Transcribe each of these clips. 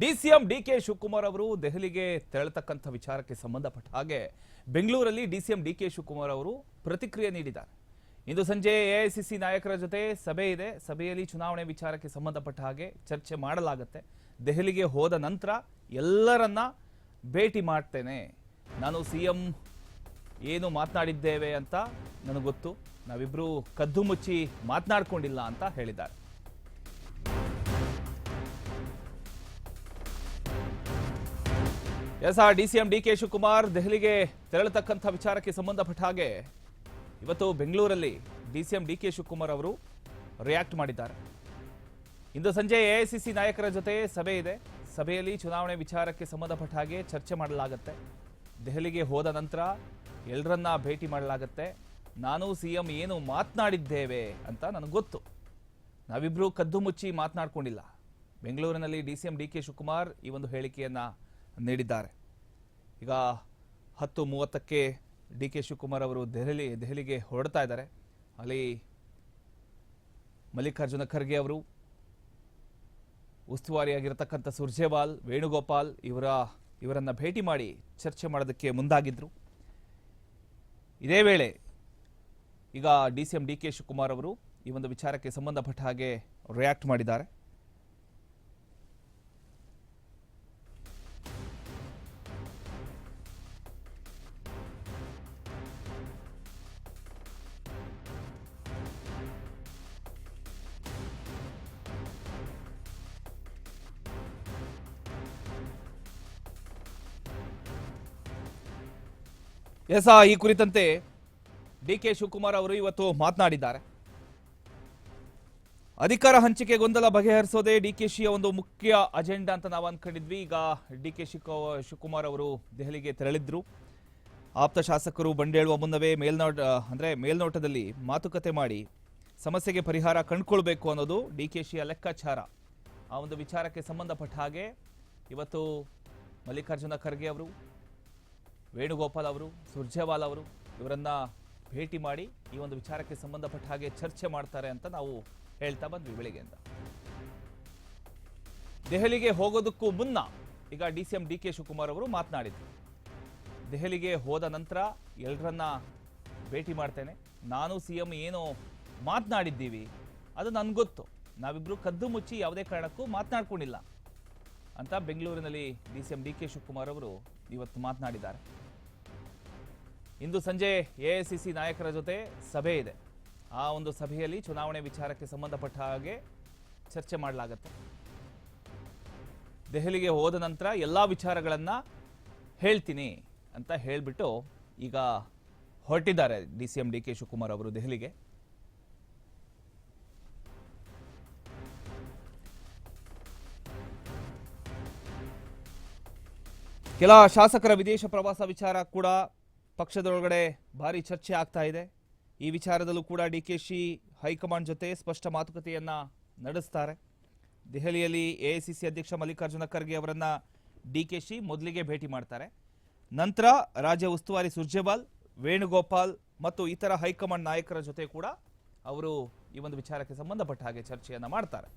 DCM D K Shivakumar ಅವರು ದೆಹಲಿಗೆ ತೆರಳತಕ್ಕಂಥ ವಿಚಾರಕ್ಕೆ ಸಂಬಂಧಪಟ್ಟ ಹಾಗೆ ಬೆಂಗಳೂರಲ್ಲಿ ಡಿಸಿಎಂ ಡಿ ಕೆ ಶಿವಕುಮಾರ್ ಅವರು ಪ್ರತಿಕ್ರಿಯೆ ನೀಡಿದ್ದಾರೆ. ಇಂದು ಸಂಜೆ ಎಐಸಿಸಿ ನಾಯಕರ ಜೊತೆ ಸಭೆ ಇದೆ. ಸಭೆಯಲ್ಲಿ ಚುನಾವಣೆ ವಿಚಾರಕ್ಕೆ ಸಂಬಂಧಪಟ್ಟ ಹಾಗೆ ಚರ್ಚೆ ಮಾಡಲಾಗುತ್ತೆ. ದೆಹಲಿಗೆ ಹೋದ ನಂತರ ಎಲ್ಲರನ್ನ ಭೇಟಿ ಮಾಡ್ತೇನೆ. ನಾನು ಸಿಎಂ ಏನು ಮಾತನಾಡಿದ್ದೇವೆ ಅಂತ ನನಗೆ ಗೊತ್ತು. ನಾವಿಬ್ರು ಕದ್ದು ಮುಚ್ಚಿ ಮಾತನಾಡ್ಕೊಂಡಿಲ್ಲ ಅಂತ ಹೇಳಿದ್ದಾರೆ. ಎಸ್ ಆರ್ ಡಿಸಿಎಂ ಡಿ ಕೆ ಶಿವಕುಮಾರ್ ದೆಹಲಿಗೆ ತೆರಳತಕ್ಕಂಥ ವಿಚಾರಕ್ಕೆ ಸಂಬಂಧಪಟ್ಟ ಹಾಗೆ ಇವತ್ತು ಬೆಂಗಳೂರಲ್ಲಿ ಡಿಸಿಎಂ ಡಿ ಕೆ ಶಿವಕುಮಾರ್ ಅವರು ರಿಯಾಕ್ಟ್ ಮಾಡಿದ್ದಾರೆ. ಇಂದು ಸಂಜೆ ಎಐಸಿಸಿ ನಾಯಕರ ಜೊತೆ ಸಭೆ ಇದೆ. ಸಭೆಯಲ್ಲಿ ಚುನಾವಣೆ ವಿಚಾರಕ್ಕೆ ಸಂಬಂಧಪಟ್ಟ ಹಾಗೆ ಚರ್ಚೆ ಮಾಡಲಾಗುತ್ತೆ. ದೆಹಲಿಗೆ ಹೋದ ನಂತರ ಎಲ್ಲರನ್ನ ಭೇಟಿ ಮಾಡಲಾಗುತ್ತೆ. ನಾನು ಸಿಎಂ ಏನು ಮಾತನಾಡಿದ್ದೇವೆ ಅಂತ ನನಗೆ ಗೊತ್ತು. ನಾವಿಬ್ಬರೂ ಕದ್ದು ಮುಚ್ಚಿ ಮಾತನಾಡ್ಕೊಂಡಿಲ್ಲ. ಬೆಂಗಳೂರಿನಲ್ಲಿ D C M D K Shivakumar ಈ ಒಂದು ಹೇಳಿಕೆಯನ್ನ ನೀಡಿದ್ದಾರೆ. ಈಗ ಹತ್ತು ಮೂವತ್ತಕ್ಕೆ ಡಿ ಕೆ ಶಿವಕುಮಾರ್ ಅವರು ದೆಹಲಿ, ದೆಹಲಿಗೆ ಹೊರಡ್ತಾ ಇದ್ದಾರೆ. ಅಲ್ಲಿ ಮಲ್ಲಿಕಾರ್ಜುನ ಖರ್ಗೆ ಅವರು, ಉಸ್ತುವಾರಿಯಾಗಿರತಕ್ಕಂಥ ಸುರ್ಜೇವಾಲ್, ವೇಣುಗೋಪಾಲ್ ಇವರ, ಇವರನ್ನು ಭೇಟಿ ಮಾಡಿ ಚರ್ಚೆ ಮಾಡೋದಕ್ಕೆ ಮುಂದಾಗಿದ್ರು. ಇದೇ ವೇಳೆ ಈಗ D C M D K Shivakumar ಅವರು ಈ ಒಂದು ವಿಚಾರಕ್ಕೆ ಸಂಬಂಧಪಟ್ಟ ಹಾಗೆ ರಿಯಾಕ್ಟ್ ಮಾಡಿದ್ದಾರೆ. ಎಸ್ ಈ ಕುರಿತಂತೆ ಡಿ ಕೆ ಶಿವಕುಮಾರ್ ಅವರು ಇವತ್ತು ಮಾತನಾಡಿದ್ದಾರೆ. ಅಧಿಕಾರ ಹಂಚಿಕೆ ಗೊಂದಲ ಬಗೆಹರಿಸೋದೇ ಡಿ ಕೆ ಶಿಯ ಒಂದು ಮುಖ್ಯ ಅಜೆಂಡಾ ಅಂತ ನಾವು ಅಂದ್ಕೊಂಡಿದ್ವಿ ಈಗ ಡಿ ಕೆ ಶಿವಕುಮಾರ್ ಅವರು ದೆಹಲಿಗೆ ತೆರಳಿದ್ರು. ಆಪ್ತ ಶಾಸಕರು ಬಂಡೇಳುವ ಮುನ್ನವೇ ಮೇಲ್ನೋಟ, ಅಂದ್ರೆ ಮೇಲ್ನೋಟದಲ್ಲಿ ಮಾತುಕತೆ ಮಾಡಿ ಸಮಸ್ಯೆಗೆ ಪರಿಹಾರ ಕಂಡುಕೊಳ್ಬೇಕು ಅನ್ನೋದು ಡಿ ಕೆ ಶಿಯ ಲೆಕ್ಕಾಚಾರ. ಆ ಒಂದು ವಿಚಾರಕ್ಕೆ ಸಂಬಂಧಪಟ್ಟ ಹಾಗೆ ಇವತ್ತು ಮಲ್ಲಿಕಾರ್ಜುನ ಖರ್ಗೆ ಅವರು ವೇಣುಗೋಪಾಲ್ ಅವರು, ಸುರ್ಜೇವಾಲ್ ಅವರು ಇವರನ್ನ ಭೇಟಿ ಮಾಡಿ ಈ ಒಂದು ವಿಚಾರಕ್ಕೆ ಸಂಬಂಧಪಟ್ಟ ಹಾಗೆ ಚರ್ಚೆ ಮಾಡ್ತಾರೆ ಅಂತ ನಾವು ಹೇಳ್ತಾ ಬಂದ್ವಿ ಬೆಳಿಗ್ಗೆಯಿಂದ. ದೆಹಲಿಗೆ ಹೋಗೋದಕ್ಕೂ ಮುನ್ನ ಈಗ D C M D K Shivakumar ಅವರು ಮಾತನಾಡಿದ್ರು. ದೆಹಲಿಗೆ ಹೋದ ನಂತರ ಎಲ್ಲರನ್ನ ಭೇಟಿ ಮಾಡ್ತೇನೆ. ನಾನು ಸಿ ಎಂ ಏನು ಮಾತನಾಡಿದ್ದೀವಿ. ಅದು ನನ್ಗೆ ಗೊತ್ತು. ನಾವಿಬ್ಬರು ಕದ್ದು ಮುಚ್ಚಿ ಯಾವುದೇ ಕಾರಣಕ್ಕೂ ಮಾತನಾಡ್ಕೊಂಡಿಲ್ಲ ಅಂತ ಬೆಂಗಳೂರಿನಲ್ಲಿ D C M D K Shivakumar ಅವರು ಇವತ್ತು ಮಾತನಾಡಿದ್ದಾರೆ. ಇಂದು ಸಂಜೆ ಎಐಸಿಸಿ ನಾಯಕರ ಜೊತೆ ಸಭೆ ಇದೆ. ಆ ಒಂದು ಸಭೆಯಲ್ಲಿ ಚುನಾವಣೆ ವಿಚಾರಕ್ಕೆ ಸಂಬಂಧಪಟ್ಟ ಹಾಗೆ ಚರ್ಚೆ ಮಾಡಲಾಗುತ್ತೆ. ದೆಹಲಿಗೆ ಹೋದ ನಂತರ ಎಲ್ಲ ವಿಚಾರಗಳನ್ನು ಹೇಳ್ತೀನಿ ಅಂತ ಹೇಳಿಬಿಟ್ಟು ಈಗ ಹೊರಟಿದ್ದಾರೆ D C M D K Shivakumar ಅವರು ದೆಹಲಿಗೆ. ಕೆಲ ಶಾಸಕರ ವಿದೇಶ ಪ್ರವಾಸ ವಿಚಾರ ಕೂಡ ಪಕ್ಷದೊಳಗಡೆ ಭಾರಿ ಚರ್ಚೆ ಆಗ್ತಾ ಇದೆ. ಈ ವಿಚಾರದಲ್ಲೂ ಕೂಡ ಡಿ ಕೆ ಶಿ ಹೈಕಮಾಂಡ್ ಜೊತೆ ಸ್ಪಷ್ಟ ಮಾತುಕತೆಯನ್ನು ನಡೆಸ್ತಾರೆ. ದೆಹಲಿಯಲ್ಲಿ ಎಐಸಿಸಿ ಅಧ್ಯಕ್ಷ ಮಲ್ಲಿಕಾರ್ಜುನ ಖರ್ಗೆ ಅವರನ್ನು ಡಿ ಕೆ ಶಿ ಮೊದಲಿಗೆ ಭೇಟಿ ಮಾಡ್ತಾರೆ. ನಂತರ ರಾಜ್ಯ ಉಸ್ತುವಾರಿ ಸುರ್ಜೇವಾಲ್, ವೇಣುಗೋಪಾಲ್ ಮತ್ತು ಇತರ ಹೈಕಮಾಂಡ್ ನಾಯಕರ ಜೊತೆ ಕೂಡ ಅವರು ಈ ಒಂದು ವಿಚಾರಕ್ಕೆ ಸಂಬಂಧಪಟ್ಟ ಹಾಗೆ ಚರ್ಚೆಯನ್ನು ಮಾಡ್ತಾರೆ.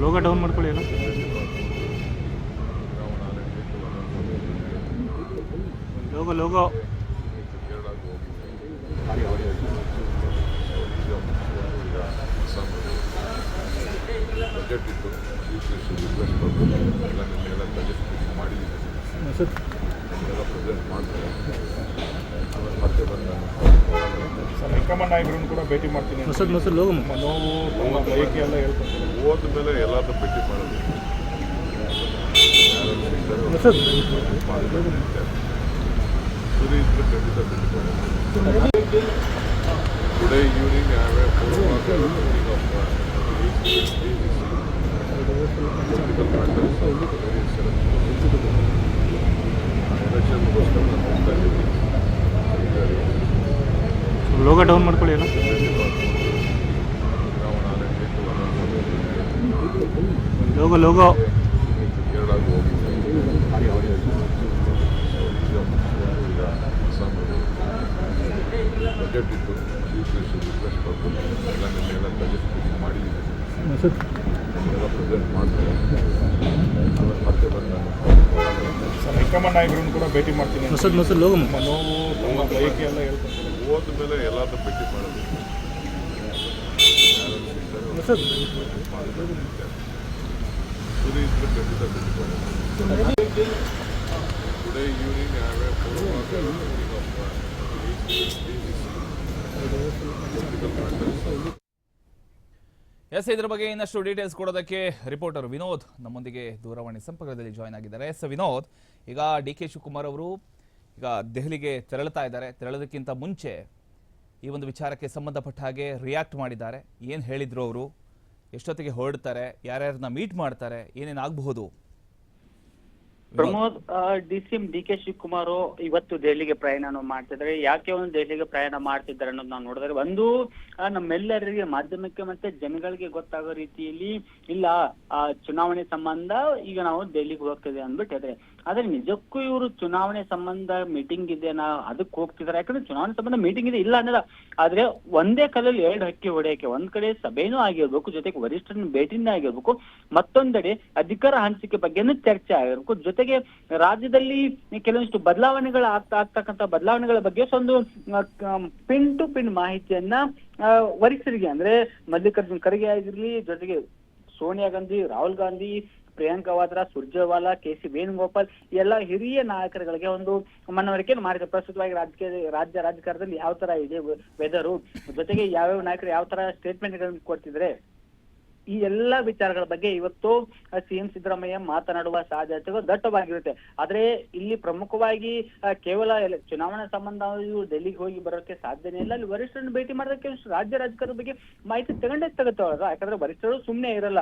ಲೋಗೋ ಡೌನ್ ಮಾಡ್ಕೊಳ್ಳಿ ಲೋಗೋ ಲೋಗೋ. ಆಮೇಲೆ ಮತ್ತೆ ಬಂದ ಕೂಡ ಭೇಟಿ ಮಾಡ್ತೀನಿ ನೋವು ತಮ್ಮ ಬಯಕೆ ಎಲ್ಲ ಹೇಳ್ಕೊಡ್ತಾರೆ ಹೋದ ಮೇಲೆ ಎಲ್ಲಾದ್ರೂ ಭೇಟಿ ಮಾಡೋದು. Sorry today evening I have a four o'clock meeting of political matters various ಎಲೆಕ್ಷನ್ಗೋಸ್ಕರ ನಾವು ಹೋಗ್ತಾ ಇದ್ದೀವಿ ಲೋಗ ಡೌನ್ ಮಾಡ್ಕೊಳ್ಳಿ ಅಲ್ಲ ಲೋಗ ಲೋಗ. ಬಜೆಟ್ ಎಲ್ಲ ಬಜೆಟ್ ಮೀಟಿಂಗ್ ಮಾಡಿದ್ದೀನಿ ಎಲ್ಲ ಪ್ರೆಸೆಂಟ್ ಮಾಡ್ತಾರೆ ಮತ್ತೆ ಬಂದ ಹೈಕಮಾಂಡ್ ನಾಯಕರನ್ನು ಕೂಡ ಭೇಟಿ ಮಾಡ್ತೀನಿ ಮಸದ್ ಮಸದ್ ಲೋಗ ನೋವು ತಮ್ಮ ಬಯಕೆ ಎಲ್ಲ ಹೇಳ್ಕೊತಾರೆ ಹೋದ ಮೇಲೆ ಎಲ್ಲಾದ್ರೂ ಭೇಟಿ ಮಾಡೋದು. ಮಸದ್. ಗುರಿ ಇದ್ರೆ ಖಂಡಿತ ಭೇಟಿ ಮಾಡೋದು today evening have a four meeting of political matters yes, ಇದ್ರ ಬಗ್ಗೆ ಇನ್ನಷ್ಟು ಡೀಟೇಲ್ಸ್ ಕೊಡೋದಕ್ಕೆ ರಿಪೋರ್ಟರ್ ವಿನೋದ್ ನಮ್ಮೊಂದಿಗೆ ದೂರವಾಣಿ ಸಂಪರ್ಕದಲ್ಲಿ ಜಾಯ್ನ್ ಆಗಿದ್ದಾರೆ. ಎಸ್, ವಿನೋದ್, ಈಗ ಡಿ ಕೆ ಶಿವಕುಮಾರ್ ಅವರು ಈಗ ದೆಹಲಿಗೆ ತೆರಳುತ್ತಾ ಇದ್ದಾರೆ. ತೆರಳೋದಕ್ಕಿಂತ ಮುಂಚೆ ಈ ಒಂದು ವಿಚಾರಕ್ಕೆ ಸಂಬಂಧಪಟ್ಟ ಹಾಗೆ ರಿಯಾಕ್ಟ್ ಮಾಡಿದ್ದಾರೆ. ಏನು ಹೇಳಿದ್ರು ಅವರು? ಎಷ್ಟೊತ್ತಿಗೆ ಹೊರಡ್ತಾರೆ? ಯಾರ್ಯಾರನ್ನ ಮೀಟ್ ಮಾಡ್ತಾರೆ? ಏನೇನು ಆಗಬಹುದು Pramod D C M D K Shivakumar ಇವತ್ತು ದೆಹಲಿಗೆ ಪ್ರಯಾಣ ಮಾಡ್ತಿದ್ದಾರೆ. ಯಾಕೆ ಒಂದು ದೆಹಲಿಗೆ ಪ್ರಯಾಣ ಮಾಡ್ತಿದ್ದಾರೆ ಅನ್ನೋದು ನಾವು ನೋಡಿದ್ರೆ ಒಂದು ನಮ್ಮೆಲ್ಲರಿಗೆ ಮಾಧ್ಯಮಕ್ಕೆ ಮತ್ತೆ ಜನಗಳಿಗೆ ಗೊತ್ತಾಗೋ ರೀತಿಯಲ್ಲಿ ಇಲ್ಲ ಆ ಚುನಾವಣೆ ಸಂಬಂಧ ಈಗ ನಾವು ದೆಹಲಿಗೆ ಹೋಗ್ತಿದೆ ಅಂದ್ಬಿಟ್ಟಿದ್ರೆ. ಆದ್ರೆ ನಿಜಕ್ಕೂ ಇವರು ಚುನಾವಣೆ ಸಂಬಂಧ ಮೀಟಿಂಗ್ ಇದೆನಾ ಅದಕ್ಕೆ ಹೋಗ್ತಿದಾರೆ. ಯಾಕಂದ್ರೆ ಚುನಾವಣೆ ಸಂಬಂಧ ಮೀಟಿಂಗ್ ಇದೆ. ಇಲ್ಲ ಅನ್ನೋದ ಆದ್ರೆ ಒಂದೇ ಕಲ್ಲಲ್ಲಿ ಎರಡು ಹಕ್ಕಿ ಹೊಡೆಯಕ್ಕೆ, ಒಂದ್ ಕಡೆ ಸಭೆನೂ ಆಗಿರ್ಬೇಕು, ಜೊತೆಗೆ ವರಿಷ್ಠರನ್ನ ಭೇಟಿನೇ ಆಗಿರ್ಬೇಕು, ಮತ್ತೊಂದೆಡೆ ಅಧಿಕಾರ ಹಂಚಿಕೆ ಬಗ್ಗೆನೂ ಚರ್ಚೆ ಆಗಿರ್ಬೇಕು. ಜೊತೆಗೆ ರಾಜ್ಯದಲ್ಲಿ ಕೆಲವೊಂದಿಷ್ಟು ಬದಲಾವಣೆಗಳು ಆಗ್ತಾ ಆಗ್ತಕ್ಕಂತ ಬದಲಾವಣೆಗಳ ಬಗ್ಗೆ ಒಂದು ಪಿನ್ ಟು ಪಿನ್ ಮಾಹಿತಿಯನ್ನ ವರಿಷ್ಠರಿಗೆ, ಅಂದ್ರೆ ಮಲ್ಲಿಕಾರ್ಜುನ್ ಖರ್ಗೆ ಆಗಿರ್ಲಿ, ಜೊತೆಗೆ ಸೋನಿಯಾ ಗಾಂಧಿ, ರಾಹುಲ್ ಗಾಂಧಿ ಪ್ರಿಯಾಂಕಾ ವಾದ್ರಾ ಸುರ್ಜೇವಾಲಾ ಕೆ ಸಿ ವೇಣುಗೋಪಾಲ್, ಎಲ್ಲ ಹಿರಿಯ ನಾಯಕರುಗಳಿಗೆ ಒಂದು ಮನವರಿಕೆಯನ್ನು ಮಾಡಿದೆ ಪ್ರಸ್ತುತವಾಗಿ ರಾಜಕೀಯ, ರಾಜ್ಯ ರಾಜಕಾರಣದಲ್ಲಿ ಯಾವ ತರ ಇದೆ ವೆದರು ಜೊತೆಗೆ ಯಾವ್ಯಾವ ನಾಯಕರು ಯಾವ ತರ ಸ್ಟೇಟ್ಮೆಂಟ್ಗಳನ್ನು ಕೊಡ್ತಿದ್ರೆ ಈ ಎಲ್ಲಾ ವಿಚಾರಗಳ ಬಗ್ಗೆ ಇವತ್ತು ಸಿಎಂ ಸಿದ್ದರಾಮಯ್ಯ ಮಾತನಾಡುವ ಸಾಧ್ಯತೆಗಳು ದಟ್ಟವಾಗಿರುತ್ತೆ. ಆದ್ರೆ ಇಲ್ಲಿ ಪ್ರಮುಖವಾಗಿ ಕೇವಲ ಚುನಾವಣಾ ಸಂಬಂಧ ಡೆಲ್ಲಿಗೆ ಹೋಗಿ ಬರೋಕೆ ಸಾಧ್ಯನೇ ಇಲ್ಲ. ಅಲ್ಲಿ ವರಿಷ್ಠರನ್ನು ಭೇಟಿ ಮಾಡೋದಕ್ಕೆ ರಾಜ್ಯ ರಾಜಕಾರಣದ ಬಗ್ಗೆ ಮಾಹಿತಿ ತಗೊಂಡೇ ತಗೋತಾವ್ರ. ಯಾಕಂದ್ರೆ ವರಿಷ್ಠರು ಸುಮ್ಮನೆ ಇರಲ್ಲ.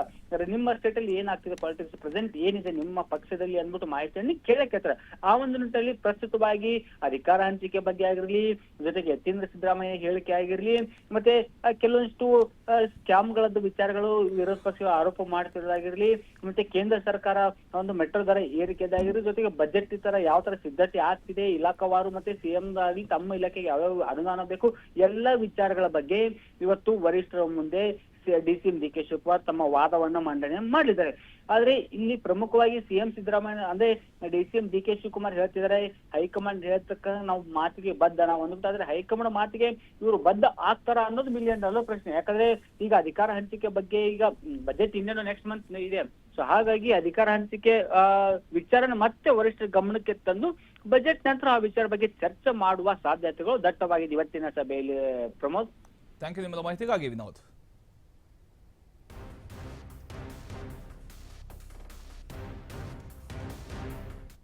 ನಿಮ್ಮ ಸ್ಟೇಟ್ ಅಲ್ಲಿ ಏನಾಗ್ತಿದೆ ಪಾಲಿಟಿಕ್ಸ್ ಪ್ರೆಸೆಂಟ್ ಏನಿದೆ ನಿಮ್ಮ ಪಕ್ಷದಲ್ಲಿ ಅಂದ್ಬಿಟ್ಟು ಮಾಹಿತಿಯನ್ನು ಕೇಳಕ್ಕೆ ಹತ್ರ. ಆ ಒಂದು ನಿಟ್ಟಿನಲ್ಲಿ ಪ್ರಸ್ತುತವಾಗಿ ಅಧಿಕಾರ ಹಂಚಿಕೆ ಬಗ್ಗೆ ಆಗಿರ್ಲಿ, ಜೊತೆಗೆ ಯತೀಂದ್ರ ಸಿದ್ದರಾಮಯ್ಯ ಹೇಳಿಕೆ ಆಗಿರ್ಲಿ, ಮತ್ತೆ ಕೆಲವೊಂದಿಷ್ಟು ಸ್ಕ್ಯಾಮ್ಗಳದ್ದು ವಿಚಾರಗಳು ವಿರೋಧ ಪಕ್ಷಗಳು ಆರೋಪ ಮಾಡ್ತಿರೋದಾಗಿರ್ಲಿ, ಮತ್ತೆ ಕೇಂದ್ರ ಸರ್ಕಾರ ಒಂದು ಮೆಟ್ರೋ ದರ ಏರಿಕೆದಾಗಿರ್ಲಿ ಜೊತೆಗೆ ಬಜೆಟ್ ತರ ಯಾವ ತರ ಸಿದ್ಧತೆ ಆಗ್ತಿದೆ, ಇಲಾಖಾವಾರು ಮತ್ತೆ ಸಿಎಂ ಆಗಲಿ ತಮ್ಮ ಇಲಾಖೆಗೆ ಯಾವ್ಯಾವ ಅನುದಾನ ಬೇಕು, ಎಲ್ಲ ವಿಚಾರಗಳ ಬಗ್ಗೆ ಇವತ್ತು ವರಿಷ್ಠರ ಮುಂದೆ D C M, D K Shivakumar ತಮ್ಮ ವಾದವನ್ನ ಮಂಡನೆ ಮಾಡಿದ್ದಾರೆ. ಆದ್ರೆ ಇಲ್ಲಿ ಪ್ರಮುಖವಾಗಿ ಸಿಎಂ ಸಿದ್ದರಾಮಯ್ಯ, ಅಂದ್ರೆ D C M, D K Shivakumar ಹೇಳ್ತಿದ್ದಾರೆ, ಹೈಕಮಾಂಡ್ ಹೇಳ್ತಕ್ಕ ನಾವು ಮಾತಿಗೆ ಬದ್ಧ ನಾವು ಅಂದ್ಬಿಟ್ಟಾದ್ರೆ ಹೈಕಮಾಂಡ್ ಮಾತಿಗೆ ಇವರು ಬದ್ಧ ಆಗ್ತಾರ ಅನ್ನೋದು ಮಿಲಿಯನ್ ಡಾಲರ್ ಪ್ರಶ್ನೆ. ಯಾಕಂದ್ರೆ ಈಗ ಅಧಿಕಾರ ಹಂಚಿಕೆ ಬಗ್ಗೆ ಈಗ ಬಜೆಟ್ ಇನ್ನೇನು ನೆಕ್ಸ್ಟ್ ಮಂತ್ ಇದೆ. ಸೊ ಹಾಗಾಗಿ ಅಧಿಕಾರ ಹಂಚಿಕೆ, ಆ, ವಿಚಾರನ ಮತ್ತೆ ವರಿಷ್ಠರ ಗಮನಕ್ಕೆ ತಂದು ಬಜೆಟ್ ನಂತರ ಆ ವಿಚಾರ ಬಗ್ಗೆ ಚರ್ಚೆ ಮಾಡುವ ಸಾಧ್ಯತೆಗಳು ದಟ್ಟವಾಗಿದೆ ಇವತ್ತಿನ ಸಭೆಯಲ್ಲಿ. ಪ್ರಮೋದ್? ಥ್ಯಾಂಕ್ ಯು ನಿಮ್ಮದ ಮಾಹಿತಿಗಾಗಿ ವಿನೋದ್.